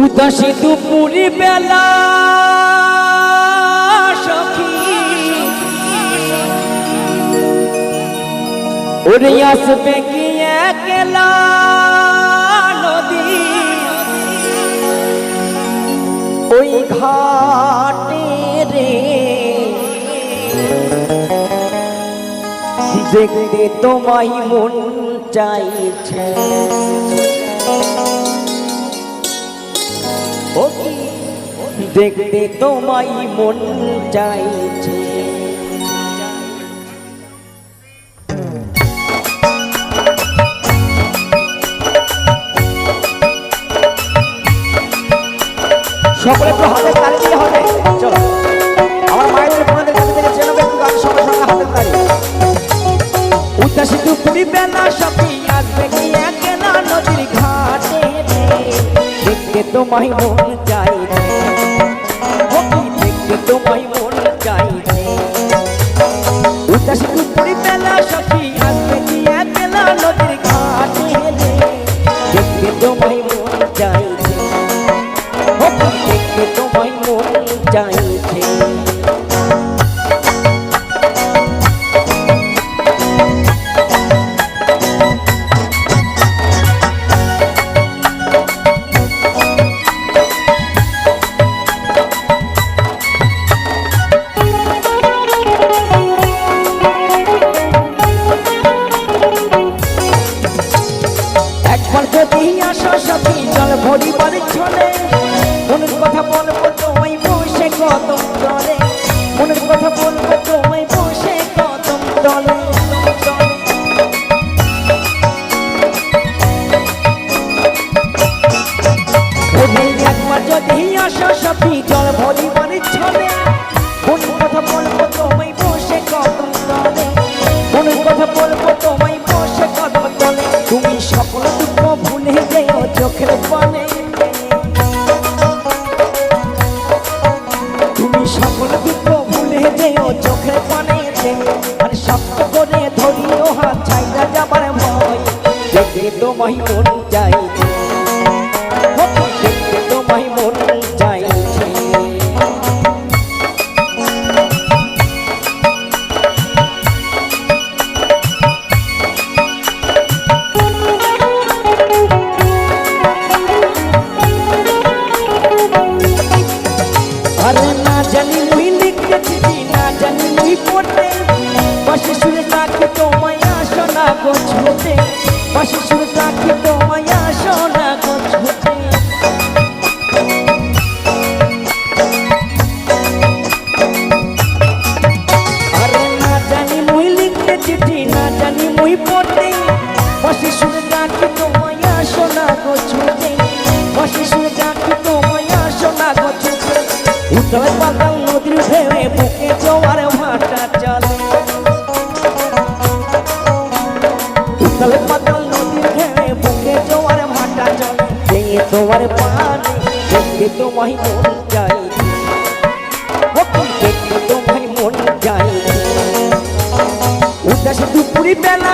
উদাসী দুপুরি বেলা, সখী। ওরে আসবে কি একলা নদী? ওই ঘাটে রে। দেখতে তোমায় মন চাইছে। দেখতে তোমায় মন চাইছে। সকলে তো হাতে তালি হবে। চলো। আমার মায়েদের বোনদের কাছে থেকে চেনো একটু গান সঙ্গে সঙ্গে হাতের তালি। উদাসী দুপুরি বেলা সখী আসবে কি ঘাটে রে দেখতে তোমায় মন চাইছে ছলে মনের কথা বলব তোমায় বসে কদম তলে। মনের কথা বলব তোমায় বসে কদম একবার যদি আসো সখী শক্ত করে ধরিও হাত ছাইরা যাবার ভয়। দেখতে তোমায় মন ও দেখতে তোমায় জানি মুই লিখতে না জানি মুই পড়তে পাশে শুনে তাকে তোমায় আসো না গো ছুটে পাশে শুনে তাকে তোমায় আসো না গো ছুটে আরে না জানি মুই লিখতে চিঠি, না জানি মুই পড়তে। পাশে শুনে তাকে তোমায় আসো না গো ছুটে উত্তর পাতাল নদীর ভেবে তোমার পানি দেখতে তোমায় মন যাই দেখতে তোমায় মন যাই উদাস দুপুরি বেলা